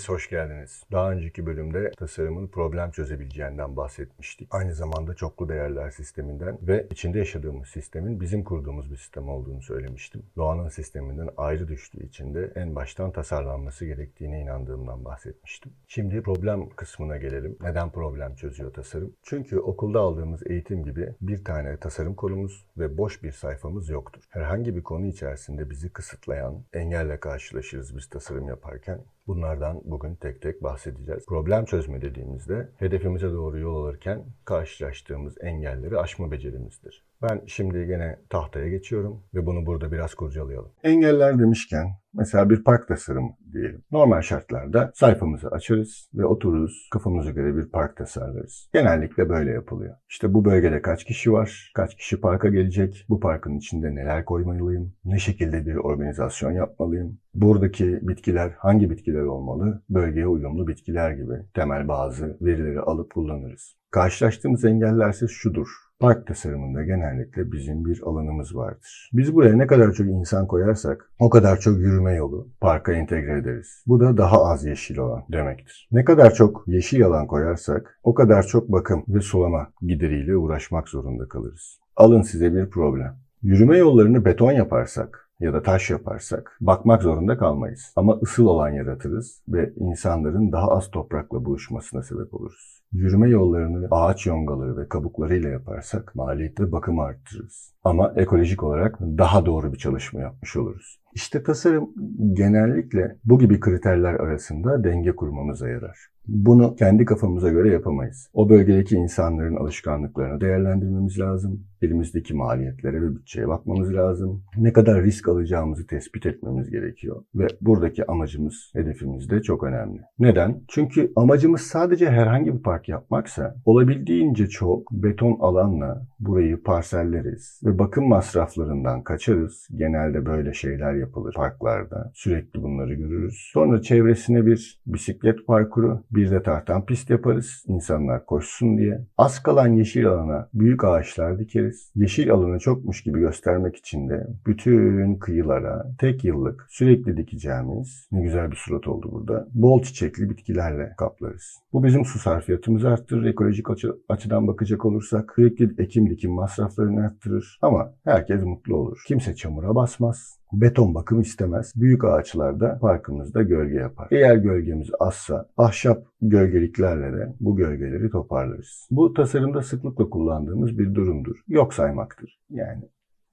Hepiniz hoş geldiniz. Daha önceki bölümde tasarımın problem çözebileceğinden bahsetmiştik. Aynı zamanda çoklu değerler sisteminden ve içinde yaşadığımız sistemin bizim kurduğumuz bir sistem olduğunu söylemiştim. Doğanın sisteminden ayrı düştüğü için de en baştan tasarlanması gerektiğine inandığımdan bahsetmiştim. Şimdi problem kısmına gelelim. Neden problem çözüyor tasarım? Çünkü okulda aldığımız eğitim gibi bir tane tasarım konumuz ve boş bir sayfamız yoktur. Herhangi bir konu içerisinde bizi kısıtlayan engelle karşılaşırız biz tasarım yaparken. Bunlardan bugün tek tek bahsedeceğiz. Problem çözme dediğimizde hedefimize doğru yol alırken karşılaştığımız engelleri aşma becerimizdir. Ben şimdi gene tahtaya geçiyorum ve bunu burada biraz kurcalayalım. Engeller demişken mesela bir park tasarımı diyelim. Normal şartlarda sayfamızı açarız ve otururuz kafamıza göre bir park tasarlarız. Genellikle böyle yapılıyor. İşte bu bölgede kaç kişi var, kaç kişi parka gelecek, bu parkın içinde neler koymalıyım, ne şekilde bir organizasyon yapmalıyım, buradaki bitkiler hangi bitkiler olmalı, bölgeye uyumlu bitkiler gibi temel bazı verileri alıp kullanırız. Karşılaştığımız engellerse şudur. Park tasarımında genellikle bizim bir alanımız vardır. Biz buraya ne kadar çok insan koyarsak o kadar çok yürüme yolu parka entegre ederiz. Bu da daha az yeşil alan demektir. Ne kadar çok yeşil alan koyarsak o kadar çok bakım ve sulama gideriyle uğraşmak zorunda kalırız. Alın size bir problem. Yürüme yollarını beton yaparsak ya da taş yaparsak bakmak zorunda kalmayız. Ama ısıl alan yaratırız ve insanların daha az toprakla buluşmasına sebep oluruz. Yürüme yollarını ağaç yongaları ve kabuklarıyla yaparsak maliyet ve bakımı arttırırız. Ama ekolojik olarak daha doğru bir çalışma yapmış oluruz. İşte tasarım genellikle bu gibi kriterler arasında denge kurmamıza yarar. Bunu kendi kafamıza göre yapamayız. O bölgedeki insanların alışkanlıklarını değerlendirmemiz lazım. Elimizdeki maliyetlere ve bütçeye bakmamız lazım. Ne kadar risk alacağımızı tespit etmemiz gerekiyor. Ve buradaki amacımız, hedefimiz de çok önemli. Neden? Çünkü amacımız sadece herhangi bir park yapmaksa olabildiğince çok beton alanla burayı parselleriz ve bakım masraflarından kaçarız. Genelde böyle şeyler yapılır parklarda. Sürekli bunları görürüz. Sonra çevresine bir bisiklet parkuru, bir de tartan pist yaparız. İnsanlar koşsun diye. Az kalan yeşil alana büyük ağaçlar dikeriz. Yeşil alanı çokmuş gibi göstermek için de bütün kıyılara tek yıllık sürekli dikeceğimiz ne güzel bir surat oldu burada. Bol çiçekli bitkilerle kaplarız. Bu bizim su sarfiyatımızı arttırır. Ekolojik açı, açıdan bakacak olursak sürekli ekim dikim masraflarını arttırır. Ama herkes mutlu olur. Kimse çamura basmaz. Beton bakım istemez. Büyük ağaçlarda parkımızda gölge yapar. Eğer gölgemiz azsa ahşap gölgeliklerle de bu gölgeleri toparlarız. Bu tasarımda sıklıkla kullandığımız bir durumdur. Yok saymaktır. Yani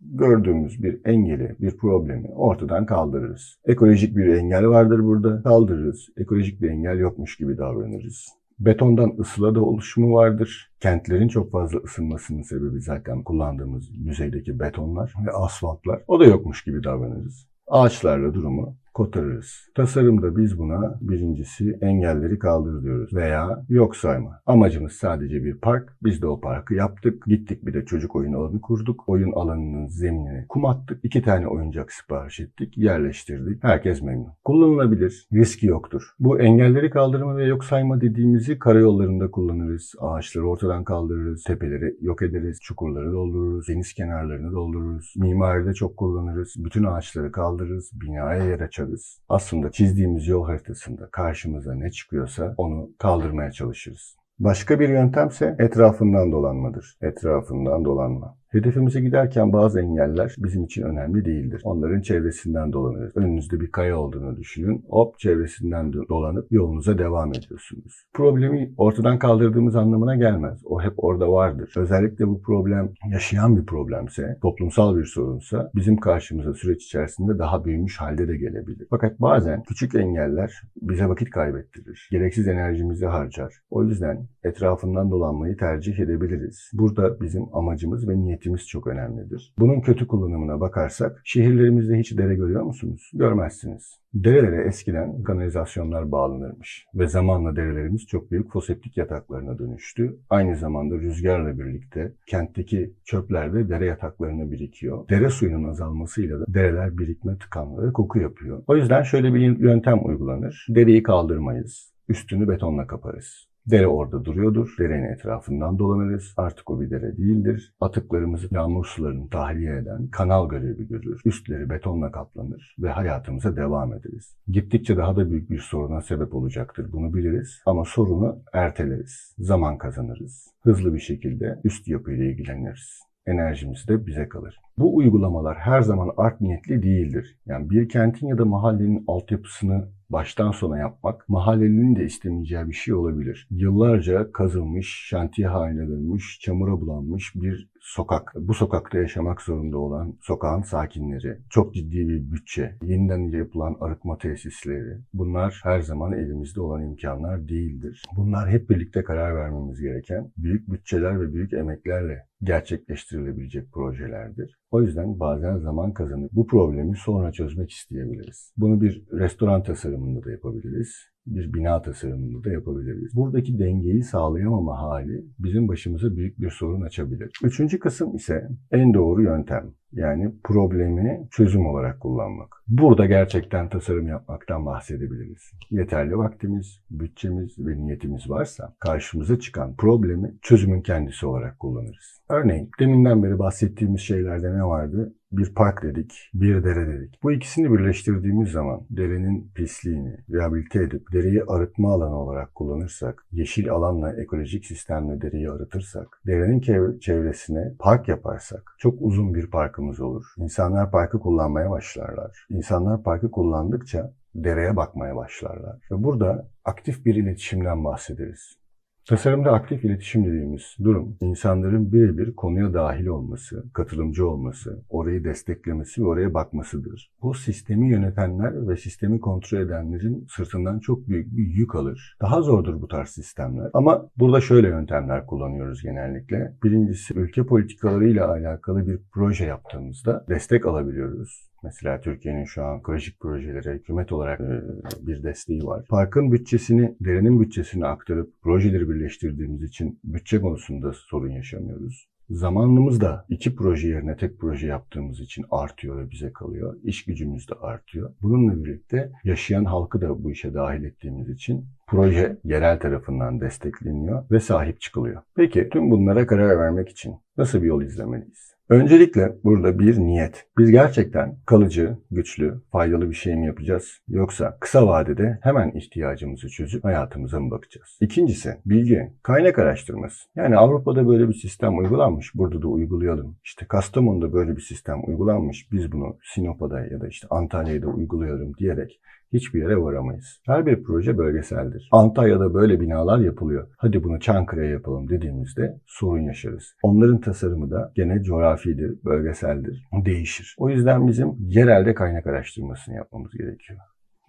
gördüğümüz bir engeli, bir problemi ortadan kaldırırız. Ekolojik bir engel vardır burada. Kaldırırız. Ekolojik bir engel yokmuş gibi davranırız. Betondan ısıla da oluşumu vardır. Kentlerin çok fazla ısınmasının sebebi zaten kullandığımız yüzeydeki betonlar ve asfaltlar. O da yokmuş gibi davranırız. Ağaçlarla durumu kotarırız. Tasarımda biz buna birincisi engelleri kaldır diyoruz veya yok sayma. Amacımız sadece bir park. Biz de o parkı yaptık. Gittik bir de çocuk oyun alanı kurduk. Oyun alanının zeminini kum attık. İki tane oyuncak sipariş ettik. Yerleştirdik. Herkes memnun. Kullanılabilir. Riski yoktur. Bu engelleri kaldırma ve yok sayma dediğimizi karayollarında kullanırız. Ağaçları ortadan kaldırırız. Tepeleri yok ederiz. Çukurları doldururuz. Deniz kenarlarını doldururuz. Mimaride çok kullanırız. Bütün ağaçları kaldırırız. Binaya yer açarız yaparız. Aslında çizdiğimiz yol haritasında karşımıza ne çıkıyorsa onu kaldırmaya çalışırız. Başka bir yöntemse etrafından dolanmadır. Etrafından dolanma. Hedefimize giderken bazı engeller bizim için önemli değildir. Onların çevresinden dolanırız. Önünüzde bir kaya olduğunu düşünün. Hop çevresinden dolanıp yolunuza devam ediyorsunuz. Problemi ortadan kaldırdığımız anlamına gelmez. O hep orada vardır. Özellikle bu problem yaşayan bir problemse, toplumsal bir sorunsa bizim karşımıza süreç içerisinde daha büyümüş halde de gelebilir. Fakat bazen küçük engeller bize vakit kaybettirir. Gereksiz enerjimizi harcar. O yüzden etrafından dolanmayı tercih edebiliriz. Burada bizim amacımız ve niyetimiz niyetimiz çok önemlidir. Bunun kötü kullanımına bakarsak şehirlerimizde hiç dere görüyor musunuz? Görmezsiniz. Derelere eskiden kanalizasyonlar bağlanırmış ve zamanla derelerimiz çok büyük foseptik yataklarına dönüştü. Aynı zamanda rüzgarla birlikte kentteki çöpler de dere yataklarına birikiyor. Dere suyunun azalmasıyla da dereler birikme tıkanma koku yapıyor. O yüzden şöyle bir yöntem uygulanır. Dereyi kaldırmayız. Üstünü betonla kaparız. Dere orada duruyordur. Derenin etrafından dolanırız. Artık o bir dere değildir. Atıklarımızı yağmur sularını tahliye eden kanal görevi görür. Üstleri betonla kaplanır ve hayatımıza devam ederiz. Gittikçe daha da büyük bir soruna sebep olacaktır. Bunu biliriz ama sorunu erteleriz. Zaman kazanırız. Hızlı bir şekilde üst yapıyla ilgileniriz enerjimiz de bize kalır. Bu uygulamalar her zaman art niyetli değildir. Yani bir kentin ya da mahallenin altyapısını baştan sona yapmak mahallelinin de istemeyeceği bir şey olabilir. Yıllarca kazılmış, şantiye haline dönmüş, çamura bulanmış bir sokak. Bu sokakta yaşamak zorunda olan sokağın sakinleri, çok ciddi bir bütçe, yeniden yapılan arıtma tesisleri. Bunlar her zaman elimizde olan imkanlar değildir. Bunlar hep birlikte karar vermemiz gereken büyük bütçeler ve büyük emeklerle gerçekleştirilebilecek projelerdir. O yüzden bazen zaman kazanıp bu problemi sonra çözmek isteyebiliriz. Bunu bir restoran tasarımında da yapabiliriz bir bina tasarımında da yapabiliriz. Buradaki dengeyi sağlayamama hali bizim başımıza büyük bir sorun açabilir. Üçüncü kısım ise en doğru yöntem. Yani problemi çözüm olarak kullanmak. Burada gerçekten tasarım yapmaktan bahsedebiliriz. Yeterli vaktimiz, bütçemiz ve niyetimiz varsa karşımıza çıkan problemi çözümün kendisi olarak kullanırız. Örneğin deminden beri bahsettiğimiz şeylerde ne vardı? Bir park dedik, bir dere dedik. Bu ikisini birleştirdiğimiz zaman derenin pisliğini rehabilite edip dereyi arıtma alanı olarak kullanırsak, yeşil alanla ekolojik sistemle dereyi arıtırsak, derenin çevresine park yaparsak çok uzun bir parkımız olur. İnsanlar parkı kullanmaya başlarlar. İnsanlar parkı kullandıkça dereye bakmaya başlarlar. Ve burada aktif bir iletişimden bahsederiz. Tasarımda aktif iletişim dediğimiz durum, insanların birebir konuya dahil olması, katılımcı olması, orayı desteklemesi ve oraya bakmasıdır. Bu sistemi yönetenler ve sistemi kontrol edenlerin sırtından çok büyük bir yük alır. Daha zordur bu tarz sistemler. Ama burada şöyle yöntemler kullanıyoruz genellikle. Birincisi ülke politikalarıyla alakalı bir proje yaptığımızda destek alabiliyoruz. Mesela Türkiye'nin şu an ekolojik projelere hükümet olarak e, bir desteği var. Parkın bütçesini, derenin bütçesini aktarıp projeleri birleştirdiğimiz için bütçe konusunda sorun yaşamıyoruz. Zamanımız da iki proje yerine tek proje yaptığımız için artıyor ve bize kalıyor. İş gücümüz de artıyor. Bununla birlikte yaşayan halkı da bu işe dahil ettiğimiz için proje yerel tarafından destekleniyor ve sahip çıkılıyor. Peki tüm bunlara karar vermek için nasıl bir yol izlemeliyiz? Öncelikle burada bir niyet. Biz gerçekten kalıcı, güçlü, faydalı bir şey mi yapacağız? Yoksa kısa vadede hemen ihtiyacımızı çözüp hayatımıza mı bakacağız? İkincisi bilgi, kaynak araştırması. Yani Avrupa'da böyle bir sistem uygulanmış, burada da uygulayalım. İşte Kastamonu'da böyle bir sistem uygulanmış, biz bunu Sinopa'da ya da işte Antalya'da uygulayalım diyerek hiçbir yere varamayız. Her bir proje bölgeseldir. Antalya'da böyle binalar yapılıyor. Hadi bunu Çankırı'ya yapalım dediğimizde sorun yaşarız. Onların tasarımı da gene coğrafidir, bölgeseldir. Değişir. O yüzden bizim yerelde kaynak araştırmasını yapmamız gerekiyor.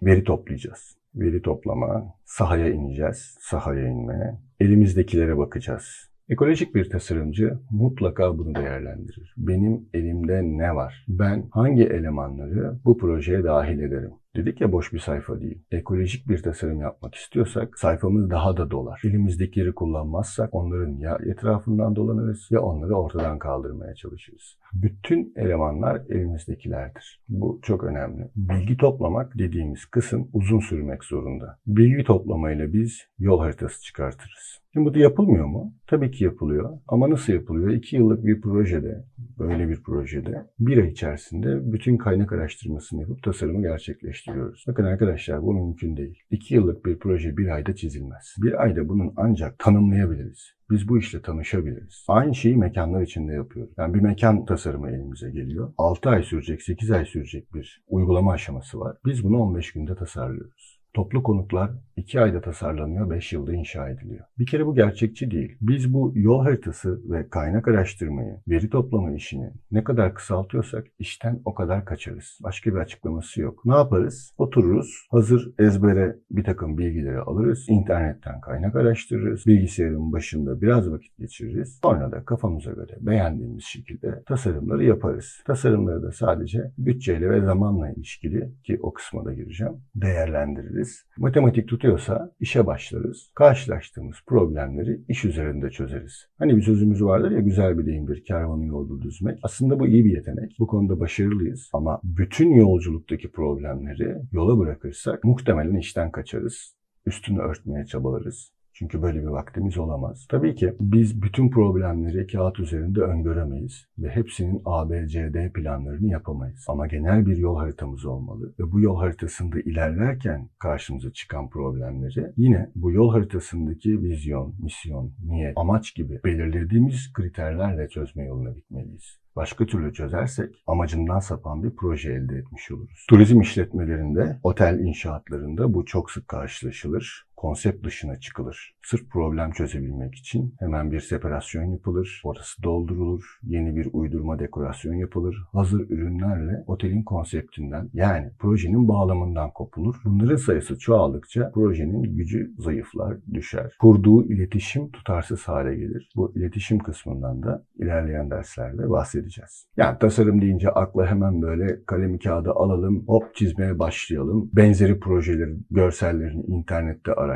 Veri toplayacağız. Veri toplama, sahaya ineceğiz, sahaya inmeye, elimizdekilere bakacağız. Ekolojik bir tasarımcı mutlaka bunu değerlendirir. Benim elimde ne var? Ben hangi elemanları bu projeye dahil ederim? Dedik ya boş bir sayfa değil. Ekolojik bir tasarım yapmak istiyorsak sayfamız daha da dolar. Elimizdekileri kullanmazsak onların ya etrafından dolanırız ya onları ortadan kaldırmaya çalışırız. Bütün elemanlar elimizdekilerdir. Bu çok önemli. Bilgi toplamak dediğimiz kısım uzun sürmek zorunda. Bilgi toplamayla biz yol haritası çıkartırız. Şimdi bu da yapılmıyor mu? Tabii ki yapılıyor. Ama nasıl yapılıyor? İki yıllık bir projede, böyle bir projede bir ay içerisinde bütün kaynak araştırmasını yapıp tasarımı gerçekleştiriyoruz. Bakın arkadaşlar bu mümkün değil. İki yıllık bir proje bir ayda çizilmez. Bir ayda bunun ancak tanımlayabiliriz. Biz bu işle tanışabiliriz. Aynı şeyi mekanlar içinde yapıyoruz. Yani bir mekan tasarımı elimize geliyor. 6 ay sürecek, 8 ay sürecek bir uygulama aşaması var. Biz bunu 15 günde tasarlıyoruz. Toplu konutlar 2 ayda tasarlanıyor, 5 yılda inşa ediliyor. Bir kere bu gerçekçi değil. Biz bu yol haritası ve kaynak araştırmayı, veri toplama işini ne kadar kısaltıyorsak işten o kadar kaçarız. Başka bir açıklaması yok. Ne yaparız? Otururuz, hazır ezbere bir takım bilgileri alırız, internetten kaynak araştırırız, bilgisayarın başında biraz vakit geçiririz. Sonra da kafamıza göre beğendiğimiz şekilde tasarımları yaparız. Tasarımları da sadece bütçeyle ve zamanla ilişkili ki o kısma da gireceğim, değerlendiririz ederiz. Matematik tutuyorsa işe başlarız. Karşılaştığımız problemleri iş üzerinde çözeriz. Hani bir sözümüz vardır ya güzel bir deyimdir kervanı yolda düzmek. Aslında bu iyi bir yetenek. Bu konuda başarılıyız ama bütün yolculuktaki problemleri yola bırakırsak muhtemelen işten kaçarız. Üstünü örtmeye çabalarız. Çünkü böyle bir vaktimiz olamaz. Tabii ki biz bütün problemleri kağıt üzerinde öngöremeyiz ve hepsinin A, B, C, D planlarını yapamayız. Ama genel bir yol haritamız olmalı ve bu yol haritasında ilerlerken karşımıza çıkan problemleri yine bu yol haritasındaki vizyon, misyon, niyet, amaç gibi belirlediğimiz kriterlerle çözme yoluna gitmeliyiz. Başka türlü çözersek amacından sapan bir proje elde etmiş oluruz. Turizm işletmelerinde, otel inşaatlarında bu çok sık karşılaşılır. Konsept dışına çıkılır. Sırf problem çözebilmek için hemen bir separasyon yapılır. Orası doldurulur. Yeni bir uydurma dekorasyon yapılır. Hazır ürünlerle otelin konseptinden yani projenin bağlamından kopulur. Bunların sayısı çoğaldıkça projenin gücü zayıflar, düşer. Kurduğu iletişim tutarsız hale gelir. Bu iletişim kısmından da ilerleyen derslerde bahsedeceğiz. Yani tasarım deyince akla hemen böyle kalemi kağıdı alalım, hop çizmeye başlayalım. Benzeri projelerin görsellerini internette araştıralım.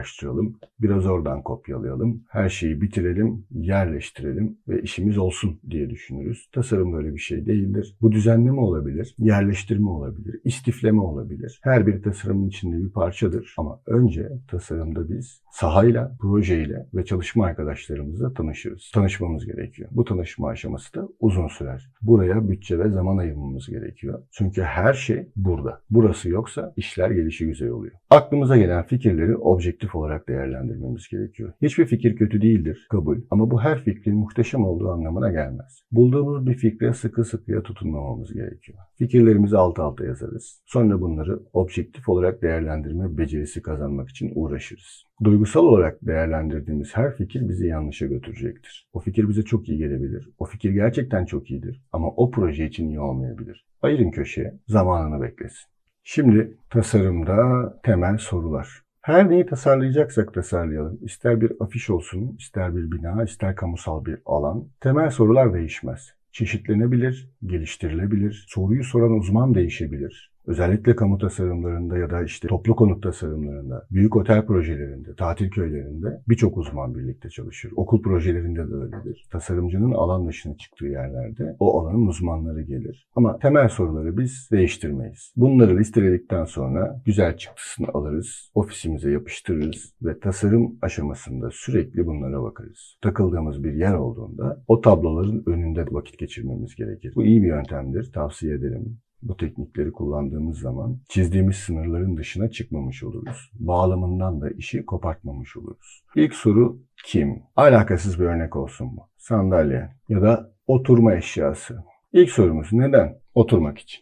Biraz oradan kopyalayalım. Her şeyi bitirelim, yerleştirelim ve işimiz olsun diye düşünürüz. Tasarım böyle bir şey değildir. Bu düzenleme olabilir, yerleştirme olabilir, istifleme olabilir. Her bir tasarımın içinde bir parçadır. Ama önce tasarımda biz sahayla, projeyle ve çalışma arkadaşlarımızla tanışırız. Tanışmamız gerekiyor. Bu tanışma aşaması da uzun sürer. Buraya bütçe ve zaman ayırmamız gerekiyor. Çünkü her şey burada. Burası yoksa işler gelişi güzel oluyor. Aklımıza gelen fikirleri objektif olarak değerlendirmemiz gerekiyor. Hiçbir fikir kötü değildir, kabul. Ama bu her fikrin muhteşem olduğu anlamına gelmez. Bulduğumuz bir fikre sıkı sıkıya tutunmamamız gerekiyor. Fikirlerimizi alt alta yazarız. Sonra bunları objektif olarak değerlendirme becerisi kazanmak için uğraşırız. Duygusal olarak değerlendirdiğimiz her fikir bizi yanlışa götürecektir. O fikir bize çok iyi gelebilir. O fikir gerçekten çok iyidir. Ama o proje için iyi olmayabilir. Ayırın köşeye, zamanını beklesin. Şimdi tasarımda temel sorular. Her neyi tasarlayacaksak tasarlayalım. İster bir afiş olsun, ister bir bina, ister kamusal bir alan. Temel sorular değişmez. Çeşitlenebilir, geliştirilebilir, soruyu soran uzman değişebilir. Özellikle kamu tasarımlarında ya da işte toplu konut tasarımlarında, büyük otel projelerinde, tatil köylerinde birçok uzman birlikte çalışır. Okul projelerinde de öyledir. Tasarımcının alan dışına çıktığı yerlerde o alanın uzmanları gelir. Ama temel soruları biz değiştirmeyiz. Bunları listeledikten sonra güzel çıktısını alırız, ofisimize yapıştırırız ve tasarım aşamasında sürekli bunlara bakarız. Takıldığımız bir yer olduğunda o tabloların önünde vakit geçirmemiz gerekir. Bu iyi bir yöntemdir, tavsiye ederim bu teknikleri kullandığımız zaman çizdiğimiz sınırların dışına çıkmamış oluruz. Bağlamından da işi kopartmamış oluruz. İlk soru kim? Alakasız bir örnek olsun bu. Sandalye ya da oturma eşyası. İlk sorumuz neden? Oturmak için.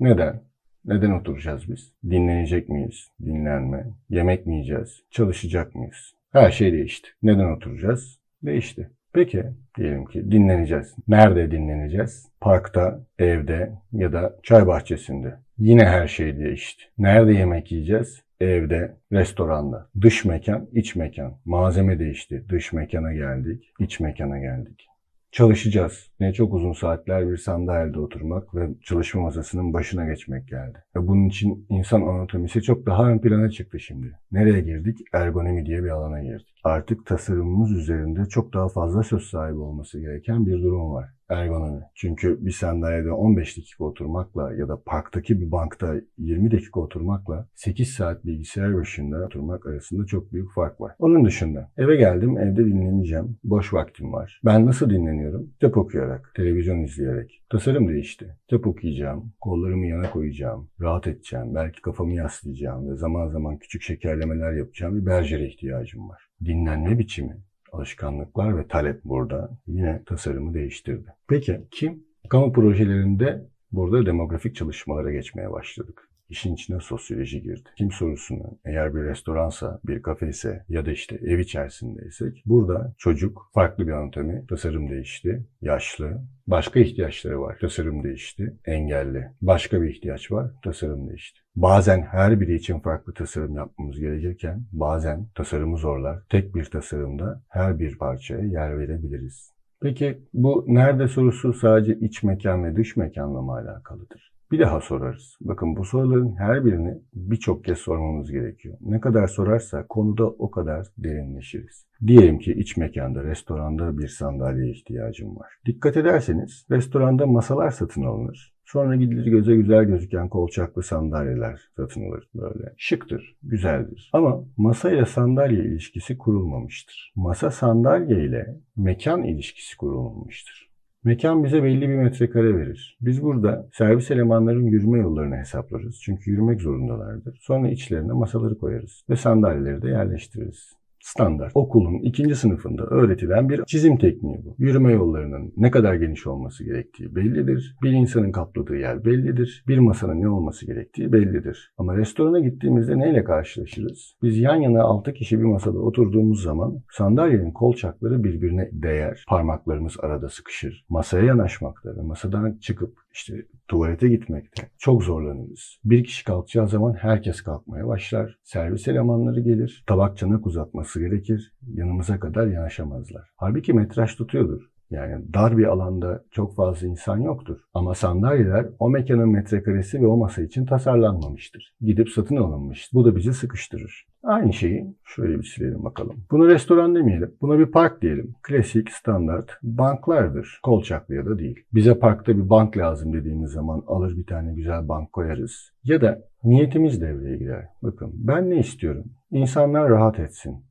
Neden? Neden oturacağız biz? Dinlenecek miyiz? Dinlenme. Yemek mi yiyeceğiz? Çalışacak mıyız? Her şey değişti. Neden oturacağız? Değişti. Peki diyelim ki dinleneceğiz. Nerede dinleneceğiz? Parkta, evde ya da çay bahçesinde. Yine her şey değişti. Nerede yemek yiyeceğiz? Evde, restoranda. Dış mekan, iç mekan. Malzeme değişti. Dış mekana geldik, iç mekana geldik. Çalışacağız. Ne çok uzun saatler bir sandalyede oturmak ve çalışma masasının başına geçmek geldi. Ve bunun için insan anatomisi çok daha ön plana çıktı şimdi. Nereye girdik? Ergonomi diye bir alana girdik. Artık tasarımımız üzerinde çok daha fazla söz sahibi olması gereken bir durum var ergonomi. Çünkü bir sandalyede 15 dakika oturmakla ya da parktaki bir bankta 20 dakika oturmakla 8 saat bilgisayar başında oturmak arasında çok büyük fark var. Onun dışında eve geldim, evde dinleneceğim. Boş vaktim var. Ben nasıl dinleniyorum? Kitap okuyarak, televizyon izleyerek. Tasarım değişti. Kitap okuyacağım, kollarımı yana koyacağım, rahat edeceğim, belki kafamı yaslayacağım ve zaman zaman küçük şekerlemeler yapacağım bir berjere ihtiyacım var. Dinlenme biçimi alışkanlıklar ve talep burada yine tasarımı değiştirdi. Peki kim? Kamu projelerinde burada demografik çalışmalara geçmeye başladık. İşin içine sosyoloji girdi. Kim sorusunu eğer bir restoransa, bir kafe ise ya da işte ev içerisindeysek burada çocuk farklı bir anatomi, tasarım değişti, yaşlı, başka ihtiyaçları var, tasarım değişti, engelli, başka bir ihtiyaç var, tasarım değişti. Bazen her biri için farklı tasarım yapmamız gerekirken bazen tasarımı zorlar. Tek bir tasarımda her bir parçaya yer verebiliriz. Peki bu nerede sorusu sadece iç mekan ve dış mekanla mı alakalıdır? Bir daha sorarız. Bakın bu soruların her birini birçok kez sormamız gerekiyor. Ne kadar sorarsak konuda o kadar derinleşiriz. Diyelim ki iç mekanda, restoranda bir sandalyeye ihtiyacım var. Dikkat ederseniz restoranda masalar satın alınır. Sonra gidilir göze güzel gözüken kolçaklı sandalyeler satın alır böyle. Şıktır, güzeldir. Ama masa ile sandalye ilişkisi kurulmamıştır. Masa sandalye ile mekan ilişkisi kurulmamıştır. Mekan bize belli bir metrekare verir. Biz burada servis elemanların yürüme yollarını hesaplarız. Çünkü yürümek zorundalardır. Sonra içlerine masaları koyarız ve sandalyeleri de yerleştiririz. Standart. Okulun ikinci sınıfında öğretilen bir çizim tekniği bu. Yürüme yollarının ne kadar geniş olması gerektiği bellidir. Bir insanın kapladığı yer bellidir. Bir masanın ne olması gerektiği bellidir. Ama restorana gittiğimizde neyle karşılaşırız? Biz yan yana 6 kişi bir masada oturduğumuz zaman sandalyenin kolçakları birbirine değer. Parmaklarımız arada sıkışır. Masaya yanaşmakta ve masadan çıkıp işte tuvalete gitmekte çok zorlanırız. Bir kişi kalkacağı zaman herkes kalkmaya başlar. Servis elemanları gelir. Tabak çanak uzatması gerekir. Yanımıza kadar yanaşamazlar. Halbuki metraj tutuyordur. Yani dar bir alanda çok fazla insan yoktur. Ama sandalyeler o mekanın metrekaresi ve o masa için tasarlanmamıştır. Gidip satın alınmıştır. Bu da bizi sıkıştırır. Aynı şeyi şöyle bir silelim bakalım. Bunu restoran demeyelim. Buna bir park diyelim. Klasik, standart banklardır. Kolçaklı ya da değil. Bize parkta bir bank lazım dediğimiz zaman alır bir tane güzel bank koyarız. Ya da niyetimiz devreye girer. Bakın ben ne istiyorum? İnsanlar rahat etsin.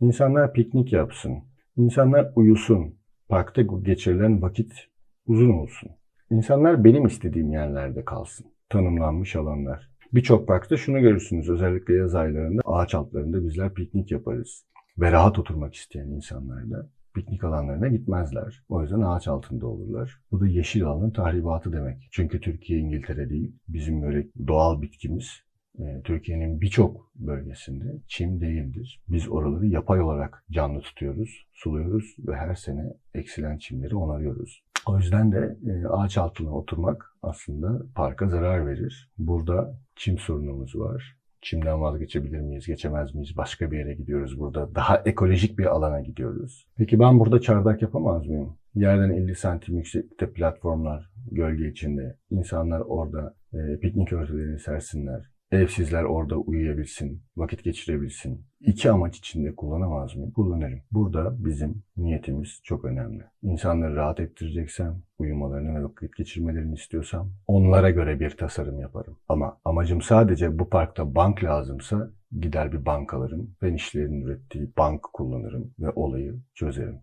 İnsanlar piknik yapsın. İnsanlar uyusun. Parkta geçirilen vakit uzun olsun. İnsanlar benim istediğim yerlerde kalsın. Tanımlanmış alanlar. Birçok parkta şunu görürsünüz. Özellikle yaz aylarında ağaç altlarında bizler piknik yaparız. Ve rahat oturmak isteyen insanlar da piknik alanlarına gitmezler. O yüzden ağaç altında olurlar. Bu da yeşil alanın tahribatı demek. Çünkü Türkiye İngiltere değil. Bizim böyle doğal bitkimiz Türkiye'nin birçok bölgesinde çim değildir. Biz oraları yapay olarak canlı tutuyoruz, suluyoruz ve her sene eksilen çimleri onarıyoruz. O yüzden de e, ağaç altına oturmak aslında parka zarar verir. Burada çim sorunumuz var. Çimden vazgeçebilir miyiz, geçemez miyiz? Başka bir yere gidiyoruz burada. Daha ekolojik bir alana gidiyoruz. Peki ben burada çardak yapamaz mıyım? Yerden 50 santim yükseklikte platformlar, gölge içinde. İnsanlar orada e, piknik örtülerini sersinler. Evsizler orada uyuyabilsin, vakit geçirebilsin. İki amaç içinde kullanamaz mıyım? Kullanırım. Burada bizim niyetimiz çok önemli. İnsanları rahat ettireceksem, uyumalarını ve vakit geçirmelerini istiyorsam onlara göre bir tasarım yaparım. Ama amacım sadece bu parkta bank lazımsa gider bir bank alırım. Ben işlerin ürettiği bank kullanırım ve olayı çözerim.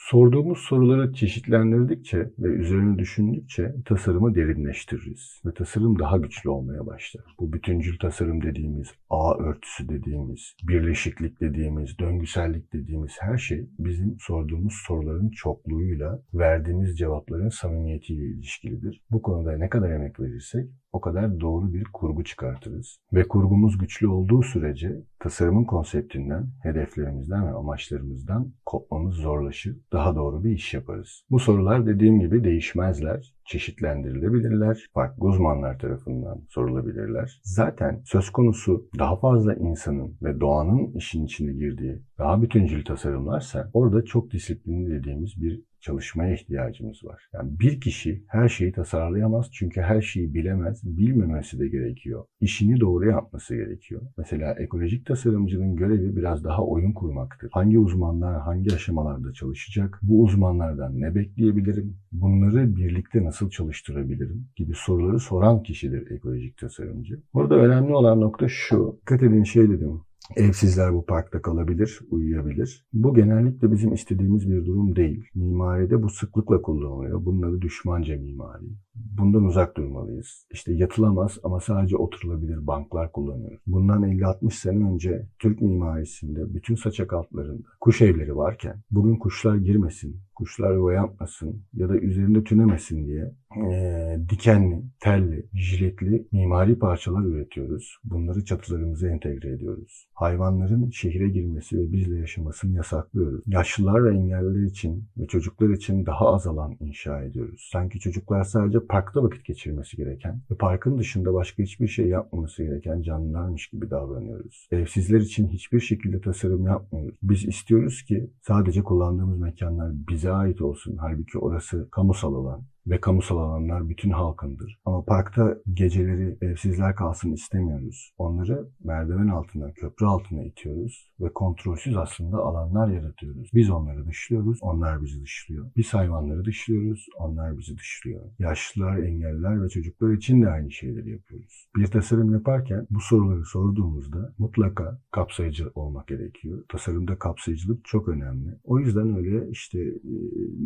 Sorduğumuz soruları çeşitlendirdikçe ve üzerine düşündükçe tasarımı derinleştiririz. Ve tasarım daha güçlü olmaya başlar. Bu bütüncül tasarım dediğimiz, ağ örtüsü dediğimiz, birleşiklik dediğimiz, döngüsellik dediğimiz her şey bizim sorduğumuz soruların çokluğuyla verdiğimiz cevapların samimiyetiyle ilişkilidir. Bu konuda ne kadar emek verirsek o kadar doğru bir kurgu çıkartırız. Ve kurgumuz güçlü olduğu sürece tasarımın konseptinden, hedeflerimizden ve amaçlarımızdan kopmamız zorlaşır. Daha doğru bir iş yaparız. Bu sorular dediğim gibi değişmezler, çeşitlendirilebilirler, farklı uzmanlar tarafından sorulabilirler. Zaten söz konusu daha fazla insanın ve doğanın işin içine girdiği daha bütüncül tasarımlarsa orada çok disiplinli dediğimiz bir çalışmaya ihtiyacımız var. Yani bir kişi her şeyi tasarlayamaz çünkü her şeyi bilemez, bilmemesi de gerekiyor. İşini doğru yapması gerekiyor. Mesela ekolojik tasarımcının görevi biraz daha oyun kurmaktır. Hangi uzmanlar hangi aşamalarda çalışacak? Bu uzmanlardan ne bekleyebilirim? Bunları birlikte nasıl çalıştırabilirim? gibi soruları soran kişidir ekolojik tasarımcı. Burada önemli olan nokta şu. Dikkat edin şey dedim. Evsizler bu parkta kalabilir, uyuyabilir. Bu genellikle bizim istediğimiz bir durum değil. Mimaride bu sıklıkla kullanılıyor. Bunun adı düşmanca mimari. Bundan uzak durmalıyız. İşte yatılamaz ama sadece oturulabilir banklar kullanıyoruz. Bundan 50-60 sene önce Türk mimarisinde bütün saçak altlarında kuş evleri varken bugün kuşlar girmesin, kuşlar yuva yapmasın ya da üzerinde tünemesin diye e, dikenli, telli, jiletli mimari parçalar üretiyoruz. Bunları çatılarımıza entegre ediyoruz. Hayvanların şehre girmesi ve bizle yaşamasını yasaklıyoruz. Yaşlılar ve engelliler için ve çocuklar için daha az alan inşa ediyoruz. Sanki çocuklar sadece parkta vakit geçirmesi gereken ve parkın dışında başka hiçbir şey yapmaması gereken canlılarmış gibi davranıyoruz. Evsizler için hiçbir şekilde tasarım yapmıyoruz. Biz istiyoruz ki sadece kullandığımız mekanlar bize ait olsun. Halbuki orası kamusal alan ve kamusal alanlar bütün halkındır. Ama parkta geceleri evsizler kalsın istemiyoruz. Onları merdiven altına, köprü altına itiyoruz ve kontrolsüz aslında alanlar yaratıyoruz. Biz onları dışlıyoruz, onlar bizi dışlıyor. Biz hayvanları dışlıyoruz, onlar bizi dışlıyor. Yaşlılar, engelliler ve çocuklar için de aynı şeyleri yapıyoruz. Bir tasarım yaparken bu soruları sorduğumuzda mutlaka kapsayıcı olmak gerekiyor. Tasarımda kapsayıcılık çok önemli. O yüzden öyle işte e,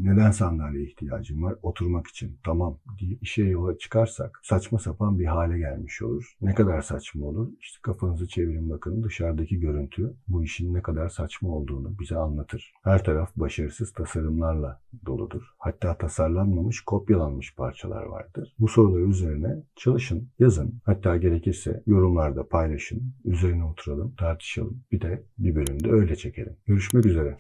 neden sandalye ihtiyacım var? Oturmak için. Tamam deyip işe yola çıkarsak saçma sapan bir hale gelmiş olur. Ne kadar saçma olur? İşte kafanızı çevirin bakın dışarıdaki görüntü bu işin ne kadar saçma olduğunu bize anlatır. Her taraf başarısız tasarımlarla doludur. Hatta tasarlanmamış, kopyalanmış parçalar vardır. Bu sorular üzerine çalışın, yazın. Hatta gerekirse yorumlarda paylaşın. Üzerine oturalım, tartışalım. Bir de bir bölümde öyle çekelim. Görüşmek üzere.